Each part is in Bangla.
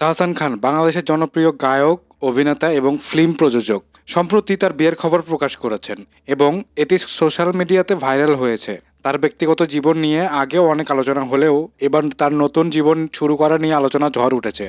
তাহসান খান বাংলাদেশের জনপ্রিয় গায়ক, অভিনেতা এবং ফিল্ম প্রযোজক। সম্প্রতি তার বিয়ের খবর প্রকাশ করেছেন এবং এটি সোশ্যাল মিডিয়াতে ভাইরাল হয়েছে। তার ব্যক্তিগত জীবন নিয়ে আগেও অনেক আলোচনা হলেও এবার তার নতুন জীবন শুরু করা নিয়ে আলোচনা ঝড় উঠেছে।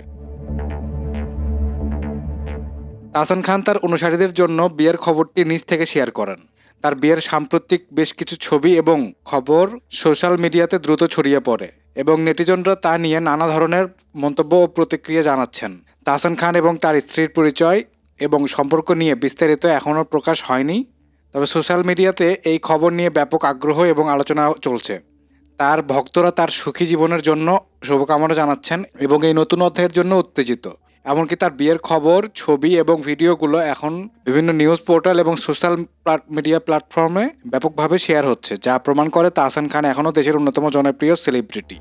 তাহসান খান তার অনুসারীদের জন্য বিয়ের খবরটি নিজ থেকে শেয়ার করেন। তার বিয়ের সাম্প্রতিক বেশ কিছু ছবি এবং খবর সোশ্যাল মিডিয়াতে দ্রুত ছড়িয়ে পড়ে। এবং নেটিজনরা তা নিয়ে নানা ধরনের মন্তব্য ও প্রতিক্রিয়া জানাচ্ছেন। তাহসান খান এবং তার স্ত্রীর পরিচয় এবং সম্পর্ক নিয়ে বিস্তারিত এখনও প্রকাশ হয়নি, তবে সোশ্যাল মিডিয়াতে এই খবর নিয়ে ব্যাপক আগ্রহ এবং আলোচনা চলছে। তার ভক্তরা তার সুখী জীবনের জন্য শুভকামনা জানাচ্ছেন এবং এই নতুন অধ্যায়ের জন্য উত্তেজিত। এমনকি তার বিয়ের খবর, ছবি এবং ভিডিওগুলো এখন বিভিন্ন নিউজ পোর্টাল এবং সোশ্যাল মিডিয়া প্ল্যাটফর্মে ব্যাপকভাবে শেয়ার হচ্ছে, যা প্রমাণ করে তাহসান খান এখনও দেশের অন্যতম জনপ্রিয় সেলিব্রিটি।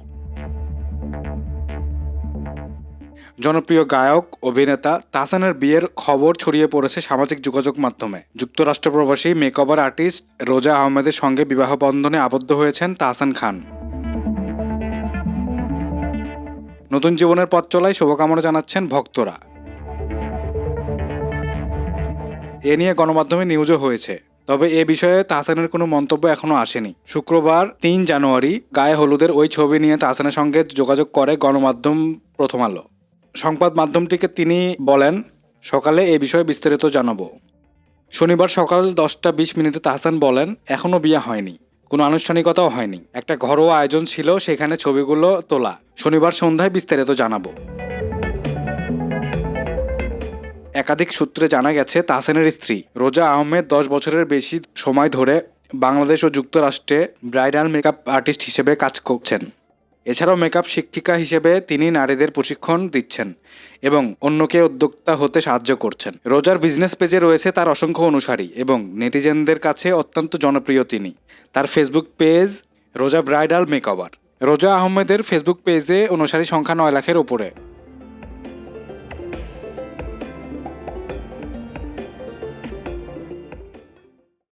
জনপ্রিয় গায়ক, অভিনেতা তাহসানের বিয়ের খবর ছড়িয়ে পড়েছে সামাজিক যোগাযোগ মাধ্যমে। যুক্তরাষ্ট্র প্রবাসী মেকওভার আর্টিস্ট রোজা আহমেদের সঙ্গে বিবাহ বন্ধনে আবদ্ধ হয়েছেন তাহসান খান। নতুন জীবনের পথ চলায় শুভকামনা জানাচ্ছেন ভক্তরা। এ নিয়ে গণমাধ্যমে নিউজও হয়েছে। তবে এ বিষয়ে তাহসানের কোনো মন্তব্য এখনও আসেনি। শুক্রবার তিন জানুয়ারি গায়ে হলুদের ওই ছবি নিয়ে তাহসানের সঙ্গে যোগাযোগ করে গণমাধ্যম প্রথম আলো। সংবাদ মাধ্যমটিকে তিনি বলেন, সকালে এ বিষয়ে বিস্তারিত জানাব। শনিবার সকাল দশটা বিশ মিনিটে তাহসান বলেন এখনও বিয়ে হয়নি, কোনো আনুষ্ঠানিকতাও হয়নি। একটা ঘরোয়া আয়োজন ছিল, সেখানে ছবিগুলো তোলা। শনিবার সন্ধ্যায় বিস্তারিত জানাব। একাধিক সূত্রে জানা গেছে, তাহসানের স্ত্রী রোজা আহমেদ দশ বছরের বেশি সময় ধরে বাংলাদেশ ও যুক্তরাষ্ট্রে ব্রাইডাল মেকআপ আর্টিস্ট হিসেবে কাজ করছেন। এছাড়াও মেকআপ শিক্ষিকা হিসেবে তিনি নারীদের প্রশিক্ষণ দিচ্ছেন এবং অন্যকে উদ্যোক্তা হতে সাহায্য করছেন। রোজার বিজনেস পেজে রয়েছে তার অসংখ্য অনুসারী এবং নেটিজেনদের কাছে অত্যন্ত জনপ্রিয় তিনি। তার Facebook page Roza bridal makeover. Roza আহমেদের ফেসবুক পেজে অনুসারী সংখ্যা নয় লাখের ওপরে